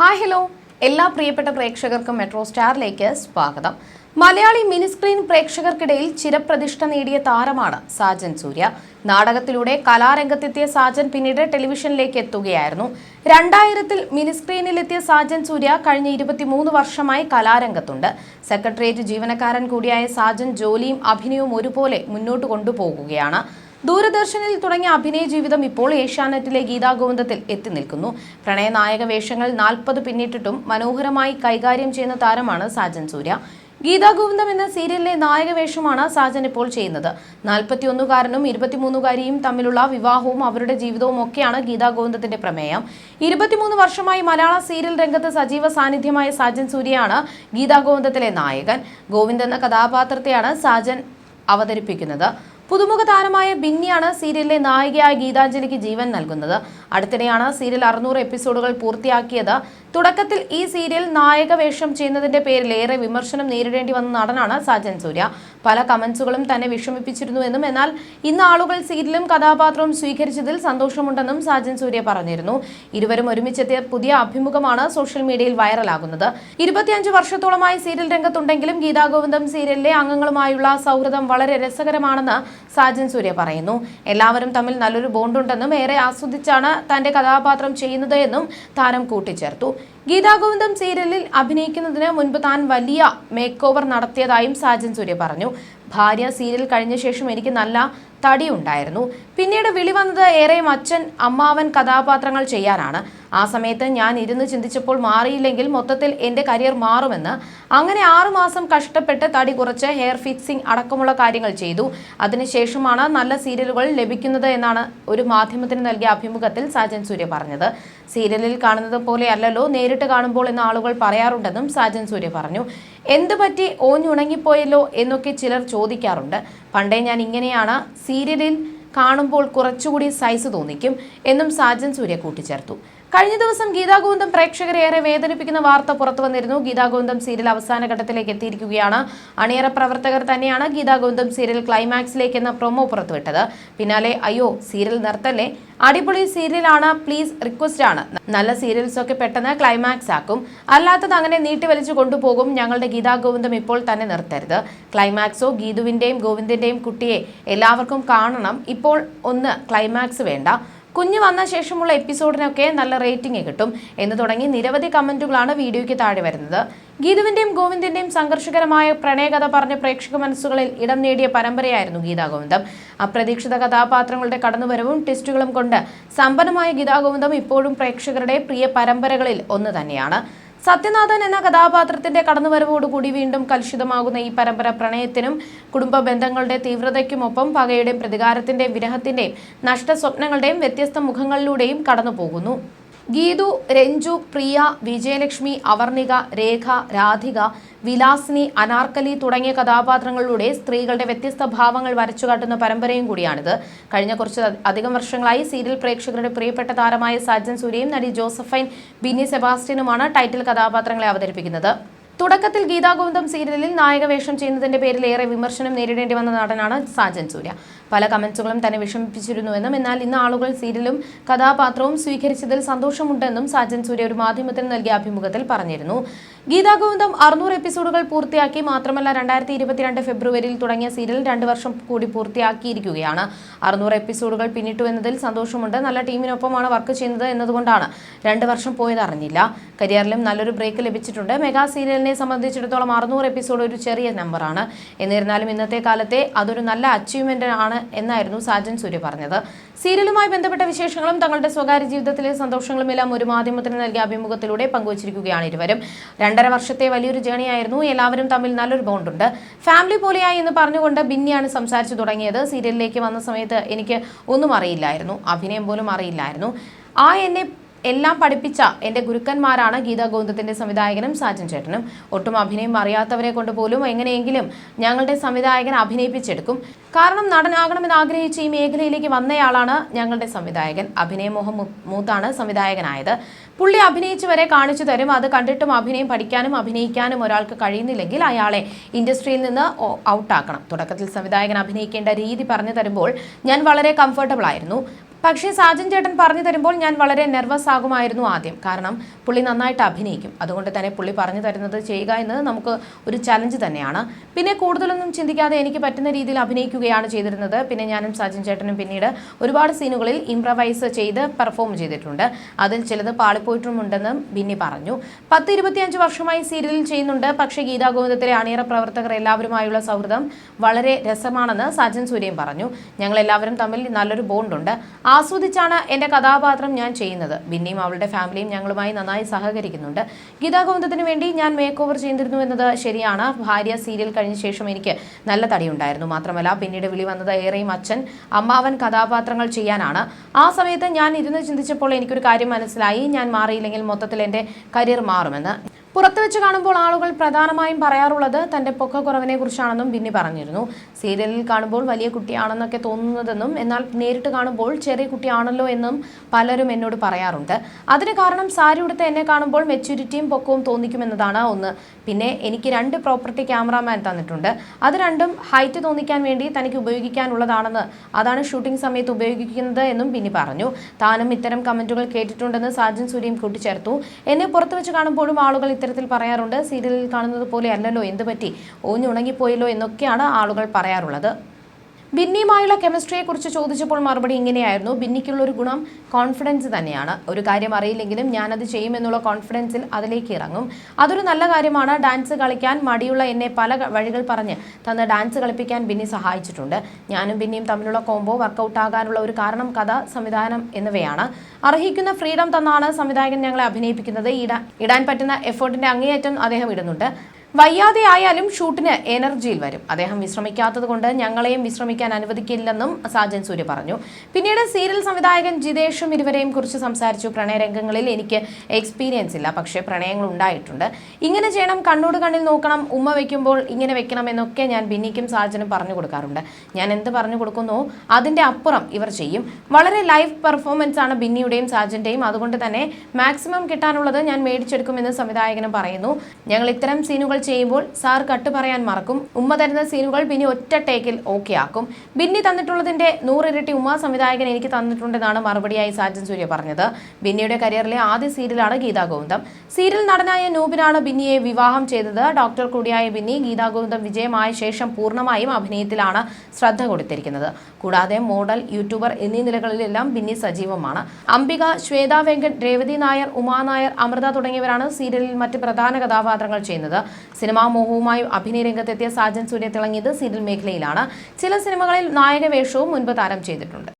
Hi hello. എല്ലാ പ്രിയപ്പെട്ട പ്രേക്ഷകർക്കും മെട്രോ സ്റ്റാറിലേക്ക് സ്വാഗതം. മലയാളി മിനിസ്ക്രീൻ പ്രേക്ഷകർക്കിടയിൽ ചിരപ്രതിഷ്ഠ നേടിയ താരമാണ് സാജൻ സൂര്യ. നാടകത്തിലൂടെ കലാരംഗത്തെത്തിയ സാജൻ പിന്നീട് ടെലിവിഷനിലേക്ക് എത്തുകയായിരുന്നു. രണ്ടായിരത്തിൽ മിനിസ്ക്രീനിലെത്തിയ സാജൻ സൂര്യ കഴിഞ്ഞ ഇരുപത്തിമൂന്ന് വർഷമായി കലാരംഗത്തുണ്ട്. സെക്രട്ടേറിയറ്റ് ജീവനക്കാരൻ കൂടിയായ സാജൻ ജോലിയും അഭിനയവും ഒരുപോലെ മുന്നോട്ട് കൊണ്ടുപോകുകയാണ്. ദൂരദർശനിൽ തുടങ്ങിയ അഭിനയ ജീവിതം ഇപ്പോൾ ഏഷ്യാനെറ്റിലെ ഗീതാഗോവിന്ദത്തിൽ എത്തി നിൽക്കുന്നു. പ്രണയനായക വേഷങ്ങൾ നാൽപ്പത് പിന്നിട്ടിട്ടും മനോഹരമായി കൈകാര്യം ചെയ്യുന്ന താരമാണ് സാജൻ സൂര്യ. ഗീതാഗോവിന്ദം എന്ന സീരിയലിലെ നായക വേഷമാണ് സാജൻ ഇപ്പോൾ ചെയ്യുന്നത്. നാൽപ്പത്തിയൊന്നുകാരനും ഇരുപത്തിമൂന്നുകാരിയും തമ്മിലുള്ള വിവാഹവും അവരുടെ ജീവിതവും ഒക്കെയാണ് ഗീതാഗോവിന്ദത്തിന്റെ പ്രമേയം. ഇരുപത്തിമൂന്ന് വർഷമായി മലയാള സീരിയൽ രംഗത്ത് സജീവ സാന്നിധ്യമായ സാജൻ സൂര്യയാണ് ഗീതാഗോവിന്ദത്തിലെ നായകൻ. ഗോവിന്ദ് എന്ന കഥാപാത്രത്തെയാണ് സാജൻ അവതരിപ്പിക്കുന്നത്. പുതുമുഖ താരമായ ബിന്നിയാണ് സീരിയലിലെ നായികയായ ഗീതാഞ്ജലിക്ക് ജീവൻ നൽകുന്നത്. അടുത്തിടെയാണ് സീരിയൽ അറുന്നൂറ് എപ്പിസോഡുകൾ പൂർത്തിയാക്കിയത്. തുടക്കത്തിൽ ഈ സീരിയൽ നായക വേഷം ചെയ്യുന്നതിന്റെ പേരിൽ ഏറെ വിമർശനം നേരിടേണ്ടി വന്ന നടനാണ് സാജൻ സൂര്യ. പല കമന്റ്സുകളും തന്നെ വിഷമിപ്പിച്ചിരുന്നുവെന്നും എന്നാൽ ഇന്ന് ആളുകൾ സീരിയലും കഥാപാത്രവും സ്വീകരിച്ചതിൽ സന്തോഷമുണ്ടെന്നും സാജൻ സൂര്യ പറഞ്ഞിരുന്നു. ഇരുവരും ഒരുമിച്ചെത്തിയ പുതിയ അഭിമുഖമാണ് സോഷ്യൽ മീഡിയയിൽ വൈറലാകുന്നത്. ഇരുപത്തിയഞ്ച് വർഷത്തോളമായി സീരിയൽ രംഗത്തുണ്ടെങ്കിലും ഗീതാ ഗോവിന്ദം സീരിയലിലെ അംഗങ്ങളുമായുള്ള സൗഹൃദം വളരെ രസകരമാണെന്ന് സാജൻ സൂര്യ പറയുന്നു. എല്ലാവരും തമ്മിൽ നല്ലൊരു ബോണ്ടുണ്ടെന്നും ഏറെ ആസ്വദിച്ചാണ് തന്റെ കഥാപാത്രം ചെയ്യുന്നത് എന്നും താരം കൂട്ടിച്ചേർത്തു. ഗീതാഗോവിന്ദം സീരിയലിൽ അഭിനയിക്കുന്നതിന് മുൻപ് താൻ വലിയ മേക്ക് ഓവർ നടത്തിയതായും സാജൻ സൂര്യ പറഞ്ഞു. ഭാര്യ സീരിയൽ കഴിഞ്ഞ ശേഷം എനിക്ക് നല്ല തടിയുണ്ടായിരുന്നു. പിന്നീട് വിളി വന്നത് ഏറെയും അച്ഛൻ അമ്മാവൻ കഥാപാത്രങ്ങൾ ചെയ്യാനാണ്. ആ സമയത്ത് ഞാൻ ഇരുന്ന് ചിന്തിച്ചപ്പോൾ മാറിയില്ലെങ്കിൽ മൊത്തത്തിൽ എന്റെ കരിയർ മാറുമെന്ന്. അങ്ങനെ ആറുമാസം കഷ്ടപ്പെട്ട് തടി കുറച്ച് ഹെയർ ഫിക്സിംഗ് അടക്കമുള്ള കാര്യങ്ങൾ ചെയ്തു. അതിനുശേഷമാണ് നല്ല സീരിയലുകൾ ലഭിക്കുന്നത് എന്നാണ് ഒരു മാധ്യമത്തിന് നൽകിയ അഭിമുഖത്തിൽ സാജൻ സൂര്യ പറഞ്ഞത്. സീരിയലിൽ കാണുന്നത് പോലെ അല്ലല്ലോ നേരിട്ട് കാണുമ്പോൾ എന്ന് ആളുകൾ പറയാറുണ്ടെന്നും സാജൻ സൂര്യ പറഞ്ഞു. എന്ത് പറ്റി ഓഞ്ഞുണങ്ങിപ്പോയല്ലോ എന്നൊക്കെ ചിലർ ചോദിക്കാറുണ്ട്. പണ്ടേ ഞാൻ ഇങ്ങനെയാണ് സീരിയലിൽ കാണുമ്പോൾ കുറച്ചുകൂടി സൈസ് തോന്നിക്കും എന്നും സാജൻ സൂര്യ കൂട്ടിച്ചേർത്തു. കഴിഞ്ഞ ദിവസം ഗീതാഗോവിന്ദം പ്രേക്ഷകരെ ഏറെ വേദനിപ്പിക്കുന്ന വാർത്ത പുറത്തു വന്നിരുന്നു ഗീതാഗോവിന്ദം സീരിയൽ അവസാന ഘട്ടത്തിലേക്ക് എത്തിയിരിക്കുകയാണ്. അണിയറ പ്രവർത്തകർ തന്നെയാണ് ഗീതാഗോവിന്ദം സീരിയൽ ക്ലൈമാക്സിലേക്ക് എന്ന പ്രൊമോ പുറത്തുവിട്ടത്. പിന്നാലെ അയ്യോ സീരിയൽ നിർത്തല്ലേ? അടിപൊളി സീരിയലാണ്. പ്ലീസ് റിക്വസ്റ്റ് ആണ്. നല്ല സീരിയൽസ് ഒക്കെ പെട്ടെന്ന് ക്ലൈമാക്സ് ആക്കും. അല്ലാത്തത് അങ്ങനെ നീട്ടിവലിച്ചു കൊണ്ടുപോകും. ഞങ്ങളുടെ ഗീതാഗോവിന്ദം ഇപ്പോൾ തന്നെ നിർത്തരുത്. ക്ലൈമാക്സോ ഗീതുവിന്റെയും ഗോവിന്ദന്റെയും കുട്ടിയെ എല്ലാവർക്കും കാണണം. ഇപ്പോൾ ഒന്ന് ക്ലൈമാക്സ് വേണ്ട. കുഞ്ഞ് വന്ന ശേഷമുള്ള എപ്പിസോഡിനൊക്കെ നല്ല റേറ്റിംഗ് കിട്ടും. എന്ന് തുടങ്ങി നിരവധി കമന്റുകളാണ് വീഡിയോയ്ക്ക് താഴെ വരുന്നത്. ഗീതുവിന്റെയും ഗോവിന്ദിന്റെയും സംഘർഷകരമായ പ്രണയകഥ പറഞ്ഞ പ്രേക്ഷക മനസ്സുകളിൽ ഇടം നേടിയ പരമ്പരയായിരുന്നു ഗീതാഗോവിന്ദം. അപ്രതീക്ഷിത കഥാപാത്രങ്ങളുടെ കടന്നുവരവും ടെസ്റ്റുകളും കൊണ്ട് സമ്പന്നമായ ഗീതാഗോവിന്ദം ഇപ്പോഴും പ്രേക്ഷകരുടെ പ്രിയ പരമ്പരകളിൽ ഒന്ന് തന്നെയാണ്. സത്യനാഥൻ എന്ന കഥാപാത്രത്തിന്റെ കടന്നുവരവോടുകൂടി വീണ്ടും കലുഷിതമാകുന്ന ഈ പരമ്പര പ്രണയത്തിനും കുടുംബ ബന്ധങ്ങളുടെ തീവ്രതയ്ക്കുമൊപ്പം പകയുടെയും പ്രതികാരത്തിന്റെയും വിരഹത്തിന്റെയും നഷ്ടസ്വപ്നങ്ങളുടെയും വ്യത്യസ്ത മുഖങ്ങളിലൂടെയും കടന്നുപോകുന്നു. ഗീതു രഞ്ജു പ്രിയ വിജയലക്ഷ്മി അവർണിക രേഖ രാധിക വിലാസിനി അനാർക്കലി തുടങ്ങിയ കഥാപാത്രങ്ങളിലൂടെ സ്ത്രീകളുടെ വ്യത്യസ്ത ഭാവങ്ങൾ വരച്ചുകാട്ടുന്ന പരമ്പരയും കൂടിയാണിത്. കഴിഞ്ഞ കുറച്ച് അധികം വർഷങ്ങളായി സീരിയൽ പ്രേക്ഷകരുടെ പ്രിയപ്പെട്ട താരമായ സജ്ജൻ സൂര്യയും നടി ജോസഫൈൻ ബിന്നി സെബാസ്റ്റ്യനുമാണ് ടൈറ്റിൽ കഥാപാത്രങ്ങളെ അവതരിപ്പിക്കുന്നത്. തുടക്കത്തിൽ ഗീതാഗോവിന്ദം സീരിയലിൽ നായകവേഷം ചെയ്യുന്നതിന്റെ പേരിൽ ഏറെ വിമർശനം നേരിടേണ്ടി വന്ന നടനാണ് സാജൻ സൂര്യ. പല കമന്റ്സുകളും തന്നെ വിഷമിപ്പിച്ചിരുന്നുവെന്നും എന്നാൽ ഇന്ന് ആളുകൾ സീരിയലും കഥാപാത്രവും സ്വീകരിച്ചതിൽ സന്തോഷമുണ്ടെന്നും സാജൻ സൂര്യ ഒരു മാധ്യമത്തിന് നൽകിയ അഭിമുഖത്തിൽ പറഞ്ഞിരുന്നു. ഗീതാഗോവിന്ദം അറുന്നൂറ് എപ്പിസോഡുകൾ പൂർത്തിയാക്കി മാത്രമല്ല രണ്ടായിരത്തി ഇരുപത്തിരണ്ട് ഫെബ്രുവരിയിൽ തുടങ്ങിയ സീരിയൽ രണ്ട് വർഷം കൂടി പൂർത്തിയാക്കിയിരിക്കുകയാണ്. അറുന്നൂറ് എപ്പിസോഡുകൾ പിന്നിട്ടു എന്നതിൽ സന്തോഷമുണ്ട്. നല്ല ടീമിനൊപ്പമാണ് വർക്ക് ചെയ്യുന്നത് എന്നതുകൊണ്ടാണ് രണ്ട് വർഷം പോയത് അറിഞ്ഞില്ല. കരിയറിലും നല്ലൊരു ബ്രേക്ക് ലഭിച്ചിട്ടുണ്ട്. മെഗാ സീരിയലിനെ സംബന്ധിച്ചിടത്തോളം അറുന്നൂറ് എപ്പിസോഡ് ഒരു ചെറിയ നമ്പറാണ്. എന്നിരുന്നാലും ഇന്നത്തെ കാലത്തെ അതൊരു നല്ല അച്ചീവ്മെന്റ് ആണ് എന്നായിരുന്നു സാജൻ സൂര്യ പറഞ്ഞത്. സീരിയലുമായി ബന്ധപ്പെട്ട വിശേഷങ്ങളും തങ്ങളുടെ സ്വകാര്യ ജീവിതത്തിലെ സന്തോഷങ്ങളും എല്ലാം ഒരു മാധ്യമത്തിന് നൽകിയ അഭിമുഖത്തിലൂടെ പങ്കുവച്ചിരിക്കുകയാണ് ഇരുവരും. രണ്ടര വർഷത്തെ വലിയൊരു ജേണിയായിരുന്നു എല്ലാവരും തമ്മിൽ നല്ലൊരു ബോണ്ടുണ്ട് ഫാമിലി പോലെയായി എന്ന് പറഞ്ഞുകൊണ്ട് ബിന്നിയാണ് സംസാരിച്ചു തുടങ്ങിയത്. സീരിയലിലേക്ക് വന്ന സമയത്ത് എനിക്ക് ഒന്നും അറിയില്ലായിരുന്നു. അഭിനയം പോലും അറിയില്ലായിരുന്നു. ആ എന്നെ എല്ലാം പഠിപ്പിച്ച എന്റെ ഗുരുക്കന്മാരാണ് ഗീതാ ഗോവിന്ദത്തിന്റെ സംവിധായകനും സാജൻ ചേട്ടനും. ഒട്ടും അഭിനയം അറിയാത്തവരെ കൊണ്ട് പോലും എങ്ങനെയെങ്കിലും ഞങ്ങളുടെ സംവിധായകൻ അഭിനയിപ്പിച്ചെടുക്കും. കാരണം നടനാകണമെന്ന് ആഗ്രഹിച്ച് ഈ മേഖലയിലേക്ക് വന്നയാളാണ് ഞങ്ങളുടെ സംവിധായകൻ. അഭിനയമോഹം മൂത്താണ് സംവിധായകനായത്. പുള്ളി അഭിനയിച്ചു വരെ കാണിച്ചു തരും. അത് കണ്ടിട്ടും അഭിനയം പഠിക്കാനും അഭിനയിക്കാനും ഒരാൾക്ക് കഴിയുന്നില്ലെങ്കിൽ അയാളെ ഇൻഡസ്ട്രിയിൽ നിന്ന് ഔട്ടാക്കണം. തുടക്കത്തിൽ സംവിധായകൻ അഭിനയിക്കേണ്ട രീതി പറഞ്ഞു തരുമ്പോൾ ഞാൻ വളരെ കംഫർട്ടബിൾ ആയിരുന്നു. പക്ഷേ സാജൻ ചേട്ടൻ പറഞ്ഞു തരുമ്പോൾ ഞാൻ വളരെ നെർവസ് ആകുമായിരുന്നു ആദ്യം. കാരണം പുള്ളി നന്നായിട്ട് അഭിനയിക്കും. അതുകൊണ്ട് തന്നെ പുള്ളി പറഞ്ഞു തരുന്നത് ചെയ്യുക എന്നത് നമുക്ക് ഒരു ചലഞ്ച് തന്നെയാണ്. പിന്നെ കൂടുതലൊന്നും ചിന്തിക്കാതെ എനിക്ക് പറ്റുന്ന രീതിയിൽ അഭിനയിക്കുകയാണ് ചെയ്തിരുന്നത്. പിന്നെ ഞാനും സജിൻ ചേട്ടനും പിന്നീട് ഒരുപാട് സീനുകളിൽ ഇംപ്രവൈസ് ചെയ്ത് പെർഫോം ചെയ്തിട്ടുണ്ട്. അതിൽ ചിലത് പാളിപ്പോയിട്ടുമുണ്ടെന്നും ബിന്നി പറഞ്ഞു. പത്ത് ഇരുപത്തിയഞ്ച് വർഷമായി സീരിയലിൽ ചെയ്യുന്നുണ്ട്. പക്ഷേ ഗീതാ ഗോവിന്ദത്തിലെ അണിയറ പ്രവർത്തകർ എല്ലാവരുമായുള്ള സൗഹൃദം വളരെ രസമാണെന്ന് സജൻ സൂര്യൻ പറഞ്ഞു. ഞങ്ങൾ എല്ലാവരും തമ്മിൽ നല്ലൊരു ബോണ്ടുണ്ട് ആസ്വദിച്ചാണ് എന്റെ കഥാപാത്രം ഞാൻ ചെയ്യുന്നത്. ബിന്നിയും അവളുടെ ഫാമിലിയും ഞങ്ങളുമായി നന്നായി സഹകരിക്കുന്നുണ്ട്. ഗീതാ ഗോവിന്ദത്തിന് വേണ്ടി ഞാൻ മേക്ക് ഓവർ ചെയ്തിരുന്നു എന്നത് ശരിയാണ്. ഭാര്യ സീരിയൽ കഴിഞ്ഞ ശേഷം എനിക്ക് നല്ല തടിയുണ്ടായിരുന്നു. മാത്രമല്ല പിന്നീട് വിളി വന്നത് ഏറെയും അച്ഛൻ അമ്മാവൻ കഥാപാത്രങ്ങൾ ചെയ്യാനാണ്. ആ സമയത്ത് ഞാൻ ഇരുന്ന് ചിന്തിച്ചപ്പോൾ എനിക്കൊരു കാര്യം മനസ്സിലായി. ഞാൻ മാറിയില്ലെങ്കിൽ മൊത്തത്തിൽ എന്റെ കരിയർ മാറുമെന്ന്. പുറത്തു വെച്ച് കാണുമ്പോൾ ആളുകൾ പ്രധാനമായും പറയാറുള്ളത് തന്റെ പൊക്കക്കുറവിനെ കുറിച്ചാണെന്നും ബിന്നി പറഞ്ഞിരുന്നു. സീരിയലിൽ കാണുമ്പോൾ വലിയ കുട്ടിയാണെന്നൊക്കെ തോന്നുന്നതെന്നും എന്നാൽ നേരിട്ട് കാണുമ്പോൾ ചെറിയ കുട്ടിയാണല്ലോ എന്നും പലരും എന്നോട് പറയാറുണ്ട്. അതിന് കാരണം സാരി ഉടുത്ത് എന്നെ കാണുമ്പോൾ മെച്യൂരിറ്റിയും പൊക്കവും തോന്നിക്കുമെന്നതാണ് ഒന്ന്. പിന്നെ എനിക്ക് രണ്ട് പ്രോപ്പർട്ടി ക്യാമറാമാൻ തന്നിട്ടുണ്ട്. അത് രണ്ടും ഹൈറ്റ് തോന്നിക്കാൻ വേണ്ടി തനിക്ക് ഉപയോഗിക്കാനുള്ളതാണെന്ന് അതാണ് ഷൂട്ടിംഗ് സമയത്ത് ഉപയോഗിക്കുന്നത് എന്നും ബിന്നി പറഞ്ഞു. താനും ഇത്തരം കമന്റുകൾ കേട്ടിട്ടുണ്ടെന്ന് സാജൻ സൂര്യയും കൂട്ടിച്ചേർത്തു. എന്നെ പുറത്തു വെച്ച് കാണുമ്പോഴും ആളുകൾ ഇത്തരത്തിൽ പറയാറുണ്ട്. സീരിയലിൽ കാണുന്നത് പോലെ അല്ലല്ലോ എന്ത് പറ്റി? ഓഞ്ഞുണങ്ങിപ്പോയല്ലോ എന്നൊക്കെയാണ് ആളുകൾ പറയാറുള്ളത്. ബിന്നിയുമായുള്ള കെമിസ്ട്രിയെക്കുറിച്ച് ചോദിച്ചപ്പോൾ മറുപടി ഇങ്ങനെയായിരുന്നു. ബിന്നിക്കുള്ള ഒരു ഗുണം കോൺഫിഡൻസ് തന്നെയാണ്. ഒരു കാര്യം അറിയില്ലെങ്കിലും ഞാനത് ചെയ്യുമെന്നുള്ള കോൺഫിഡൻസിൽ അതിലേക്ക് ഇറങ്ങും. അതൊരു നല്ല കാര്യമാണ്. ഡാൻസ് കളിക്കാൻ മടിയുള്ള എന്നെ പല വഴികൾ പറഞ്ഞ് തന്ന് ഡാൻസ് കളിപ്പിക്കാൻ ബിന്നി സഹായിച്ചിട്ടുണ്ട്. ഞാനും ബിന്നിയും തമ്മിലുള്ള കോംബോ വർക്കൗട്ട് ആകാനുള്ള ഒരു കാരണം കഥ സംവിധാനം എന്നിവയാണ്. അർഹിക്കുന്ന ഫ്രീഡം തന്നാണ് സംവിധായകൻ ഞങ്ങളെ അഭിനയിപ്പിക്കുന്നത്. ഇടാൻ പറ്റുന്ന എഫേർട്ടിന്റെ അങ്ങേയറ്റം അദ്ദേഹം ഇടുന്നുണ്ട്. വയ്യാതെ ആയാലും ഷൂട്ടിന് എനർജിയിൽ വരും. അദ്ദേഹം വിശ്രമിക്കാത്തത് കൊണ്ട് ഞങ്ങളെയും വിശ്രമിക്കാൻ അനുവദിക്കില്ലെന്നും സാജൻ സൂര്യ പറഞ്ഞു. പിന്നീട് സീരിയൽ സംവിധായകൻ ജിതേഷും ഇരുവരെയും കുറിച്ച് സംസാരിച്ചു. പ്രണയരംഗങ്ങളിൽ എനിക്ക് എക്സ്പീരിയൻസ് ഇല്ല. പക്ഷേ പ്രണയങ്ങൾ ഉണ്ടായിട്ടുണ്ട്. ഇങ്ങനെ ചെയ്യണം കണ്ണോട് കണ്ണിൽ നോക്കണം ഉമ്മ വെക്കുമ്പോൾ ഇങ്ങനെ വെക്കണം എന്നൊക്കെ ഞാൻ ബിന്നിക്കും സാജനും പറഞ്ഞു കൊടുക്കാറുണ്ട്. ഞാൻ എന്ത് പറഞ്ഞു കൊടുക്കുന്നു? അതിന്റെ അപ്പുറം ഇവർ ചെയ്യും. വളരെ ലൈവ് പെർഫോമൻസ് ആണ് ബിന്നിയുടെയും സാജന്റെയും. അതുകൊണ്ട് തന്നെ മാക്സിമം കിട്ടാനുള്ളത് ഞാൻ മേടിച്ചെടുക്കുമെന്ന് സംവിധായകനും പറയുന്നു. ഞങ്ങൾ ഇത്തരം സീനുകൾ ചെയ്യുമ്പോൾ സാർ കട്ട് പറയാൻ മറക്കും. ഉമ്മ തരുന്ന സീനുകൾ ബിന്നി ഒറ്റ ടേക്കിൽ ഓക്കെ ആക്കും. ബിന്നി തന്നിട്ടുള്ളതിന്റെ നൂറിരട്ടി ഉമ്മ സംവിധായകൻ എനിക്ക് തന്നിട്ടുണ്ടെന്നാണ് മറുപടിയായി സാജൻ സൂര്യ പറഞ്ഞത്. ബിന്നിയുടെ കരിയറിലെ ആദ്യ സീരിയലാണ് ഗീതാ ഗോവിന്ദം. സീരിയൽ നടനായ നൂബിനാണ് ബിന്നിയെ വിവാഹം ചെയ്തത്. ഡോക്ടർ കൂടിയായ ബിന്നി ഗീതാ ഗോവിന്ദം വിജയമായ ശേഷം പൂർണമായും അഭിനയത്തിലാണ് ശ്രദ്ധ കൊടുത്തിരിക്കുന്നത്. കൂടാതെ മോഡൽ യൂട്യൂബർ എന്നീ നിലകളിലെല്ലാം ബിന്നി സജീവമാണ്. അംബിക ശ്വേത വെങ്കട് രേവതി നായർ ഉമാ നായർ അമൃത തുടങ്ങിയവരാണ് സീരിയലിൽ മറ്റ് പ്രധാന കഥാപാത്രങ്ങൾ ചെയ്യുന്നത്. സിനിമാ മോഹവുമായി അഭിനയ രംഗത്തെത്തിയ സാജൻ സൂര്യ തിളങ്ങിയത് സീരിയൽ മേഖലയിലാണ്. ചില സിനിമകളിൽ നായക വേഷവും മുൻപ് താരം ചെയ്തിട്ടുണ്ട്.